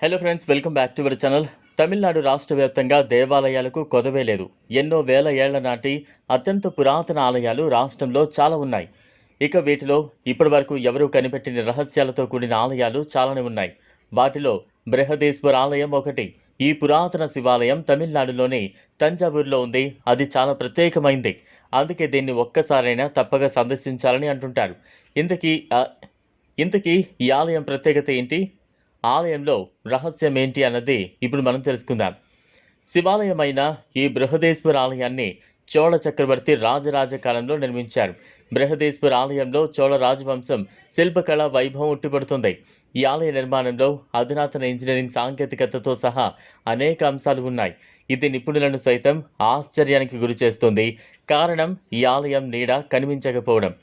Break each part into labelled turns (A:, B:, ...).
A: Hello friends welcome back to our channel Tamil Nadu రాష్ట్ర వ్యాప్తంగా దేవాలయాలకు కొదవే లేదు ఎన్నో వేల ఏళ్ళ నాటి అత్యంత పురాతన ఆలయాలు రాష్ట్రంలో చాలా ఉన్నాయి ఇక వీటిలో ఇప్పటివరకు ఎవరూ కనిపెట్టిన రహస్యాలతో కూడిన ఆలయాలు చాలానే ఉన్నాయి వాటిలో బృహదేశ్వర ఆలయం ఒకటి ఈ పురాతన శివాలయం తమిళనాడులోని తంజావూరులో ఉంది అది చాలా ప్రత్యేకమైంది అందుకే దీన్ని ఒక్కసారైనా తప్పక సందర్శించాలని అంటుంటారు ఇంతకీ ఇంతకీ ఈ ఆలయం ప్రత్యేకత ఏంటి ఆలయంలో రహస్యం ఏంటి అన్నది ఇప్పుడు మనం తెలుసుకుందాం. శివాలయమైన ఈ బృహదేశ్వర ఆలయాన్ని చోళ చక్రవర్తి రాజరాజ కాలంలో నిర్మించారు. బృహదేశ్వర ఆలయంలో చోళ రాజవంశం శిల్పకళ వైభవం ఉట్టిపడుతుంది. ఈ ఆలయ నిర్మాణంలో అధునాతన ఇంజనీరింగ్ సాంకేతికతతో సహా అనేక అంశాలు ఉన్నాయి. ఇది నిపుణులను సైతం ఆశ్చర్యానికి గురి చేస్తుంది. కారణం ఈ ఆలయం నీడ కనిపించకపోవడం.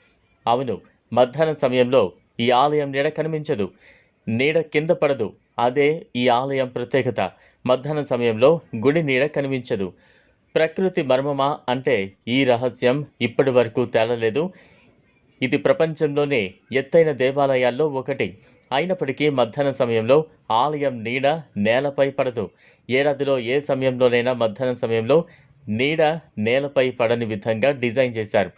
A: అవును మధ్యాహ్నం సమయంలో ఈ ఆలయం నీడ కనిపించదు. నీడ కింద పడదు. అదే ఈ ఆలయం ప్రత్యేకత. మధ్యాహ్నం సమయంలో గుడి నీడ కనిపించదు. ప్రకృతి మర్మమా అంటే ఈ రహస్యం ఇప్పటి వరకు తేలలేదు. ఇది ప్రపంచంలోనే ఎత్తైన దేవాలయాల్లో ఒకటి. అయినప్పటికీ మధ్యాహ్న సమయంలో ఆలయం నీడ నేలపై పడదు. ఏడాదిలో ఏ సమయంలోనైనా మధ్యాహ్న సమయంలో నీడ నేలపై పడని విధంగా డిజైన్ చేశారు.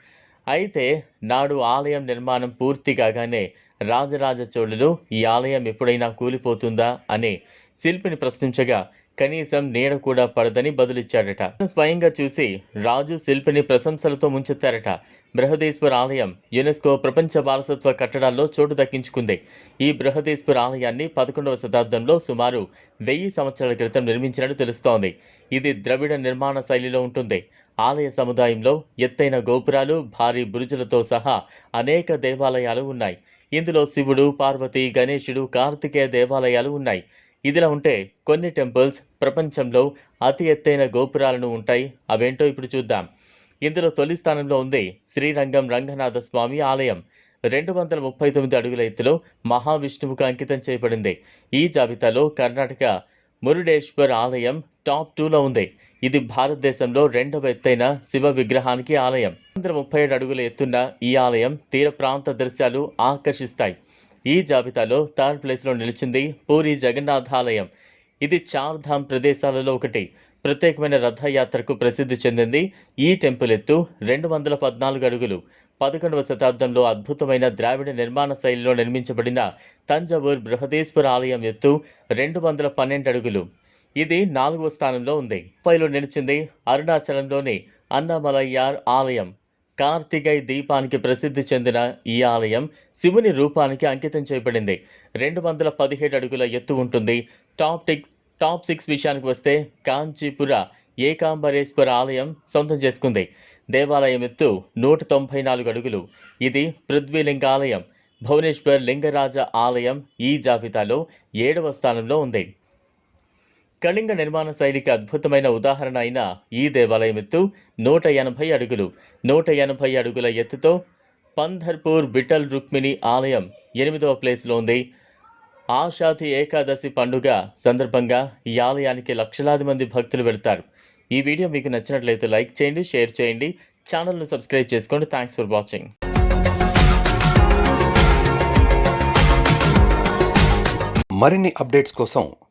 A: అయితే నాడు ఆలయం నిర్మాణం పూర్తి కాగానే రాజరాజ చోళులు ఈ ఆలయం ఎప్పుడైనా కూలిపోతుందా అని శిల్పిని ప్రశ్నించగా కనీసం నీడ కూడా పడదని బదులిచ్చాడట. స్వయంగా చూసి రాజు శిల్పిని ప్రశంసలతో ముంచెత్తారట. బృహదేశ్వర ఆలయం యునెస్కో ప్రపంచ వారసత్వ కట్టడాల్లో చోటు దక్కించుకుంది. ఈ బృహదేశ్వర ఆలయాన్ని పదకొండవ శతాబ్దంలో సుమారు వెయ్యి సంవత్సరాల క్రితం నిర్మించినట్టు తెలుస్తోంది. ఇది ద్రవిడ నిర్మాణ శైలిలో ఉంటుంది. ఆలయ సముదాయంలో ఎత్తైన గోపురాలు భారీ బురుజులతో సహా అనేక దేవాలయాలు ఉన్నాయి. ఇందులో శివుడు పార్వతి గణేశుడు కార్తికేయ దేవాలయాలు ఉన్నాయి. ఇదిలా ఉంటే కొన్ని టెంపుల్స్ ప్రపంచంలో అతి ఎత్తైన గోపురాలను ఉంటాయి. అవేంటో ఇప్పుడు చూద్దాం. ఇందులో తొలి స్థానంలో ఉంది శ్రీరంగం రంగనాథ స్వామి ఆలయం. రెండు వందల ముప్పై తొమ్మిది అడుగుల ఎత్తులో మహావిష్ణువుకు అంకితం చేయబడింది. ఈ జాబితాలో కర్ణాటక మురుడేశ్వర్ ఆలయం టాప్ టూలో ఉంది. ఇది భారతదేశంలో రెండవ ఎత్తైన శివ విగ్రహానికి ఆలయం. వందల ముప్పై ఏడు అడుగుల ఎత్తున్న ఈ ఆలయం తీర ప్రాంత దృశ్యాలు ఆకర్షిస్తాయి. ఈ జాబితాలో థర్డ్ ప్లేస్లో నిలిచింది పూరి జగన్నాథ ఆలయం ఇది చార్ధామ్ ప్రదేశాలలో ఒకటి. ప్రత్యేకమైన రథయాత్రకు ప్రసిద్ధి చెందింది ఈ టెంపుల్ ఎత్తు రెండు వందల పద్నాలుగు అడుగులు. పదకొండవ శతాబ్దంలో అద్భుతమైన ద్రావిడ నిర్మాణ శైలిలో నిర్మించబడిన తంజావూర్ బృహదేశ్వర ఆలయం ఎత్తు రెండు వందల పన్నెండు అడుగులు. ఇది నాలుగవ స్థానంలో ఉంది. పైలో నిలిచింది అరుణాచలంలోని అన్నమలయ్యార్ ఆలయం. కార్తికై దీపానికి ప్రసిద్ధి చెందిన ఈ ఆలయం శివుని రూపానికి అంకితం చేయబడింది. రెండు వందల పదిహేడు అడుగుల ఎత్తు ఉంటుంది. టాప్ టిక్ టాప్ సిక్స్ విషయానికి వస్తే కాంచీపుర ఏకాంబరేశ్వర ఆలయం సొంతం చేసుకుంది. దేవాలయం ఎత్తు నూట తొంభై నాలుగు అడుగులు. ఇది పృథ్వీలింగ ఆలయం. భువనేశ్వర్ లింగరాజ ఆలయం ఈ జాబితాలో ఏడవ స్థానంలో ఉంది. కళింగ నిర్మాణ శైలికి అద్భుతమైన ఉదాహరణ అయిన ఈ దేవాలయం ఎత్తు నూట ఎనభై అడుగులు. నూట ఎనభై అడుగుల ఎత్తుతో పంధర్పూర్ బిఠల్ రుక్మిణి ఆలయం ఎనిమిదవ ప్లేస్లో ఉంది. ఆషాధి ఏకాదశి పండుగ సందర్భంగా ఈ ఆలయానికి లక్షలాది మంది భక్తులు వెళ్తారు. ఈ వీడియో మీకు నచ్చినట్లయితే లైక్ చేయండి షేర్ చేయండి ఛానల్ను సబ్స్క్రైబ్ చేసుకోండి. Thanks for watching.
B: మరిన్ని అప్డేట్స్ కోసం